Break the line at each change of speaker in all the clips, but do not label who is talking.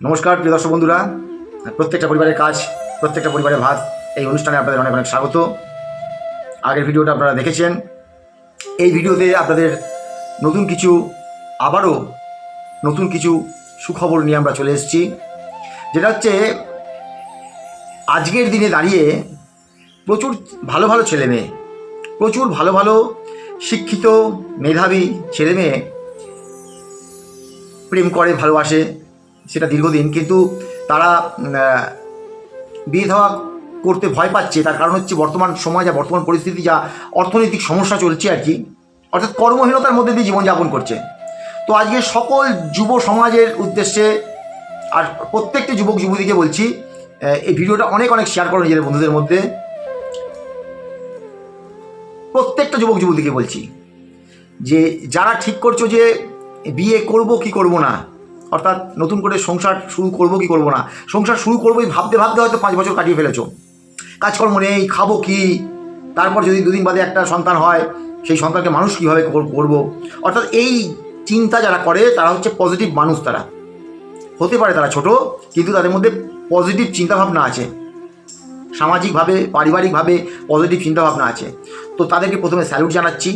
নমস্কার, প্রিয় দর্শক বন্ধুরা। প্রত্যেকটা পরিবারের কাজ, প্রত্যেকটা পরিবারের ভাত, এই অনুষ্ঠানে আপনাদের অনেক অনেক স্বাগত। আগের ভিডিওটা আপনারা দেখেছেন। এই ভিডিওতে আপনাদের নতুন কিছু, আবারও নতুন কিছু সুখবর নিয়ে আমরা চলে এসেছি। যেটা হচ্ছে, আজকের দিনে দাঁড়িয়ে প্রচুর ভালো ভালো ছেলে মেয়ে, প্রচুর ভালো ভালো শিক্ষিত, মেধাবী ছেলে মেয়ে প্রেম করে, ভালোবাসে। সেটা দীর্ঘদিন, কিন্তু তারা দেওয়া করতে ভয় পাচ্ছে। তার কারণ হচ্ছে বর্তমান সময় যা, বর্তমান পরিস্থিতি যা, অর্থনৈতিক সমস্যা চলছে আর কি, অর্থাৎ কর্মহীনতার মধ্যে দিয়ে জীবনযাপন করছে। তো আজকে সকল যুব সমাজের উদ্দেশ্যে, আর প্রত্যেকটি যুবক, যুবতীকে বলছি এই ভিডিওটা অনেক অনেক শেয়ার করো নিজেদের বন্ধুদের মধ্যে। প্রত্যেকটা যুবক, যুবতীকে বলছি যে, যারা ঠিক করছ যে, বিয়ে করব কি করব না অর্থাৎ নতুন করে সংসার শুরু করব কি করব না? সংসার শুরু করবোই ভাবতে ভাবতে হয়তো পাঁচ বছর কাটিয়ে ফেলেছো। কাজকর্ম নেই, খাব কি? তারপর যদি দুদিন বাদে একটা সন্তান হয়, সেই সন্তানকে মানুষ কীভাবে করব? অর্থাৎ এই চিন্তা যারা করে, তারা হচ্ছে পজিটিভ মানুষ তারা। হতে পারে তারা ছোট, কিন্তু তাদের মধ্যে পজিটিভ চিন্তাভাবনা আছে। সামাজিকভাবে, পারিবারিকভাবে পজিটিভ চিন্তাভাবনা আছে। তো তাদেরকে প্রথমে স্যালুট জানাচ্ছি।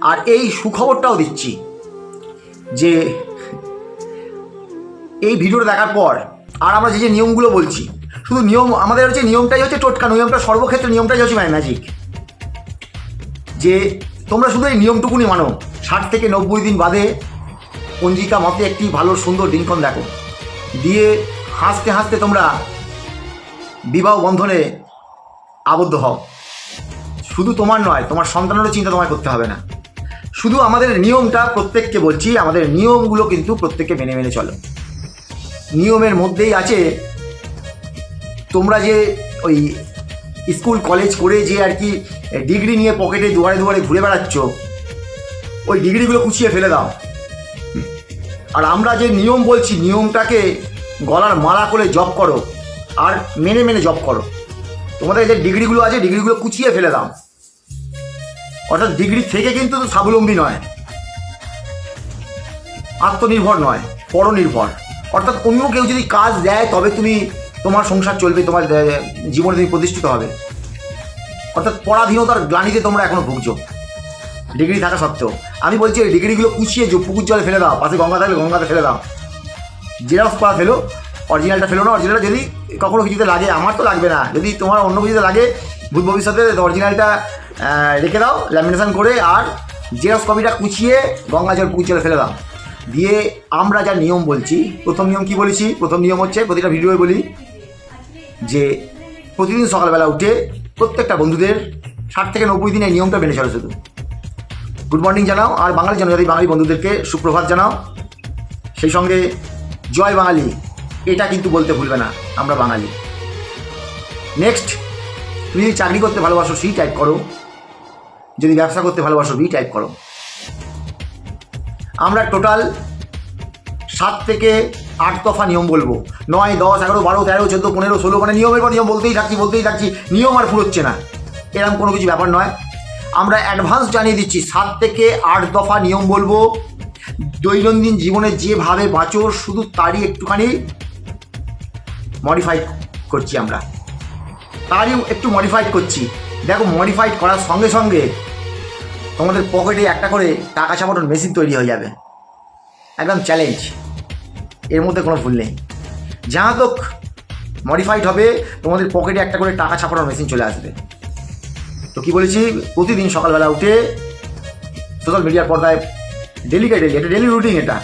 আর এই সুখবরটাও দিচ্ছি যে এই ভিডিওটা দেখার পর আর আমরা যে যে নিয়মগুলো বলছি, শুধু নিয়ম, আমাদের হচ্ছে নিয়মটাই হচ্ছে টোটকা, নিয়মটা সর্বক্ষেত্রে নিয়মটাই হচ্ছে ম্যাজিক যে তোমরা শুধু এই নিয়মটুকুনি মানো, ষাট থেকে নব্বই দিন বাদে পঞ্জিকা মতে একটি ভালো, সুন্দর দিনক্ষণ দেখো। দিয়ে হাসতে হাসতে তোমরা বিবাহ বন্ধনে আবদ্ধ হও। শুধু তোমার নয়, তোমার সন্তানেরও চিন্তা তোমায় করতে হবে না। শুধু আমাদের নিয়মটা প্রত্যেককে বলছি, আমাদের নিয়মগুলো কিন্তু প্রত্যেককে মেনে মেনে চলো। নিয়মের মধ্যেই আছে। তোমরা যে ওই স্কুল, কলেজ করে যে আর কি ডিগ্রি নিয়ে পকেটে দুয়ারে দুয়ারে ঘুরে বেড়াচ্ছ, ওই ডিগ্রিগুলো কুচিয়ে ফেলে দাও। আর আমরা যে নিয়ম বলছি, নিয়মটাকে গলার মালা করে জব করো আর মেনে মেনে জব করো। তোমাদের যে ডিগ্রিগুলো আছে, ডিগ্রিগুলো কুচিয়ে ফেলে দাও। অর্থাৎ ডিগ্রি থেকে কিন্তু তো স্বাবলম্বী নয়। আত্মনির্ভর নয়, পরনির্ভর। অর্থাৎ অন্য কেউ যদি কাজ দেয়, তবে তুমি তোমার সংসার চলবে, তোমার জীবনে তুমি প্রতিষ্ঠিত হবে। অর্থাৎ পরাধীনতার গ্লানিতে তোমরা এখনও ভুগছো। ডিগ্রি থাকা সত্ত্বেও। আমি বলছি, এই ডিগ্রিগুলো কুচিয়ে পুকুর জলে ফেলে দাও, পাশে গঙ্গা থাকলে গঙ্গাতে ফেলে দাও। জেরক্স করা ফেলো অরিজিনালটা ফেলো না অরিজিনালটা যদি কখনো কিছুতে লাগে, আমার তো লাগবে না। যদি তোমার অন্য কিছুতে লাগে, ভূত ভবিষ্যতে অরিজিনালটা রেখে দাও ল্যামিনেশন করে, আর জেরক্স কপিটা কুচিয়ে গঙ্গা জল পুকুর জলে ফেলে দাও। দিয়ে আমরা যা নিয়ম বলছি, প্রথম নিয়ম কি বলেছি? প্রথম নিয়ম হচ্ছে, প্রতিটা ভিডিওয়ে বলি যে প্রতিদিন সকালবেলা উঠে প্রত্যেকটা বন্ধুদের ষাট থেকে নব্বই দিন এই নিয়মটা মেনে চলো শুধু। গুড মর্নিং জানাও, আর বাঙালি জনজাতি, বাঙালি বন্ধুদেরকে সুপ্রভাত জানাও। সেই সঙ্গে জয় বাঙালি, এটা কিন্তু বলতে ভুলবে না, আমরা বাঙালি। নেক্সট তুমি যদি চাকরি করতে ভালোবাসো সি টাইপ করো। যদি ব্যবসা করতে ভালোবাসো বি টাইপ করো। আমরা টোটাল সাত থেকে আট দফা নিয়ম বলব। নয়, দশ, এগারো, বারো, তেরো, চোদ্দ, পনেরো, ষোলো মানে নিয়মের পর নিয়ম বলতেই থাকছি বলতেই থাকছি, নিয়ম আর ফুরোচ্ছে না। এরকম কোনো কিছু ব্যাপার নয়। আমরা অ্যাডভান্স জানিয়ে দিচ্ছি, সাত থেকে আট দফা নিয়ম বলব। দৈনন্দিন জীবনে যেভাবে বাঁচো, শুধু তারই একটুখানি মডিফাই করছি আমরা। তারই একটু মডিফাইড করছি। দেখো মডিফাইড করার সঙ্গে সঙ্গে তোমাদের পকেটে একটা করে টাকা ছাপানোর মেশিন তৈরি হয়ে যাবে। একদম চ্যালেঞ্জ এর মধ্যে কোনো ভুল নেই। যাহা তক মডিফাইড হবে, তোমাদের পকেটে একটা করে টাকা ছাপানোর মেশিন চলে আসবে। তো কী বলেছি? প্রতিদিন সকালবেলা উঠে সোশ্যাল মিডিয়ার পর্দায় ডেলি ডেলি এটা ডেলি রুটিন এটা।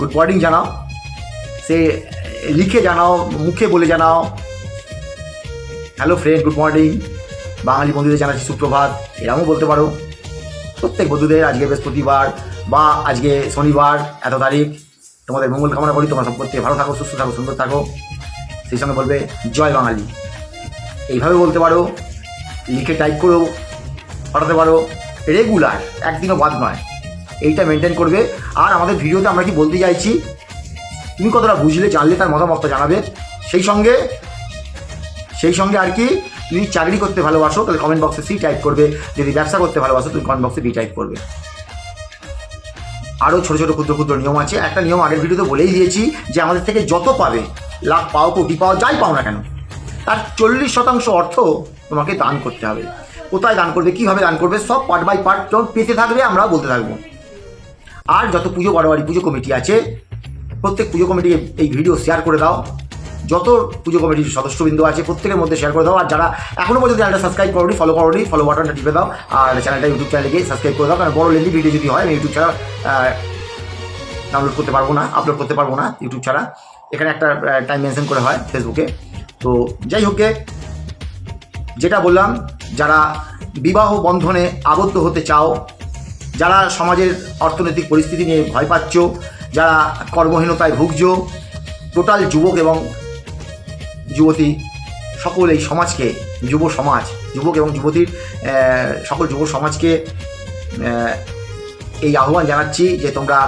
গুড মর্নিং জানাও। সে লিখে জানাও, মুখে বলে জানাও। Hello friend good morning Bengali বন্ধুদের জানাচ্ছি সুপ্রভাত। এরকমও বলতে পারো। প্রত্যেক বন্ধুদের আজকে বৃহস্পতিবার বা আজকে শনিবার, এত তারিখ। তোমাদের মঙ্গল কামনা করি, তোমরা সব করতে ভালো থাকো, সুস্থ থাকো, সুন্দর থাকো। সেই সঙ্গে বলবে, জয় বাঙালি। এইভাবে বলতে পারো, লিখে টাইপ করেও পাঠাতে পারো। রেগুলার একদিনও বাদ নয়। এইটা মেনটেন করবে। আর আমাদের ভিডিওতে আমরা কি বলতে চাইছি, তুমি কতটা বুঝলে, জানলে, তার মতামত জানাবে। সেই সঙ্গে সেই সঙ্গে আর কি তুমি চাকরি করতে ভালোবাসো, তাহলে কমেন্ট বক্সে সি টাইপ করবে। যদি ব্যবসা করতে ভালোবাসো তুমি কমেন্ট বক্সে বি টাইপ করবে। আরও ছোটো ছোটো ক্ষুদ্র ক্ষুদ্র নিয়ম আছে। একটা নিয়ম আগের ভিডিওতে বলেই দিয়েছি যে আমাদের থেকে যত পাবে লাখ পাও কোটি পাও, যাই পাও না কেন, তার চল্লিশ শতাংশ অর্থ তোমাকে দান করতে হবে। কোথায় দান করবে, কীভাবে দান করবে, সব পার্ট বাই পার্ট যখন পেতে থাকবে আমরাও বলতে থাকব। আর যত পুজো বারোয়ারি পুজো কমিটি আছে, প্রত্যেক পুজো কমিটি এই ভিডিও শেয়ার করে দাও। যত পুজো কমিটির সদস্যবৃন্দ আছে, প্রত্যেকের মধ্যে শেয়ার করে দাও। আর যারা এখনও পর্যন্ত চ্যানেলটা সাবস্ক্রাইব করোনি ফলো করোনি ফলো বাটনটা টিপে দাও। আর চ্যানেলটা ইউটিউব চ্যানেলে গিয়ে সাবস্ক্রাইব করে দাও। কারণ বড় লেন্দি ভিডিও যদি হয়, আমি ইউটিউব ছাড়া ডাউনলোড করতে পারব না আপলোড করতে পারব না ইউটিউব ছাড়া। এখানে একটা টাইম মেনশন করে হয় ফেসবুকে তো যাই হোক যেটা বললাম, যারা বিবাহ বন্ধনে আবদ্ধ হতে চাও, যারা সমাজের অর্থনৈতিক পরিস্থিতি নিয়ে ভয় পাচ্ছ, যারা কর্মহীনতায় ভুগছ টোটাল যুবক এবং যুবতী সকল এই সমাজকে, যুব সমাজ, যুবক এবং যুবতীর সকল যুব সমাজকে এই আহ্বান জানাচ্ছি যে তোমরা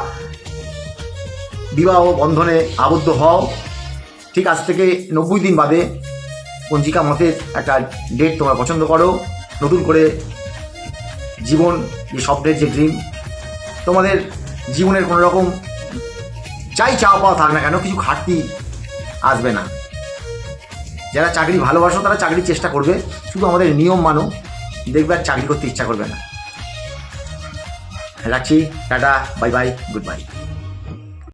বিবাহ বন্ধনে আবদ্ধ হও। ঠিক আজ থেকে নব্বই দিন বাদে পঞ্জিকা মতে একটা ডেট তোমরা পছন্দ করো। নতুন করে জীবন যে স্বপ্নের যে ড্রিম তোমাদের জীবনের কোনো রকম যাই চাওয়া পাওয়া থাক না কেন, কিছু ঘাটতি আসবে না। যারা চাকরি ভালোবাসো, তারা চাকরির চেষ্টা করবে। শুধু আমাদের নিয়ম মানো, দেখবে আর চাকরি করতে ইচ্ছা করবে না। রাখছি, tata, bye bye, good bye.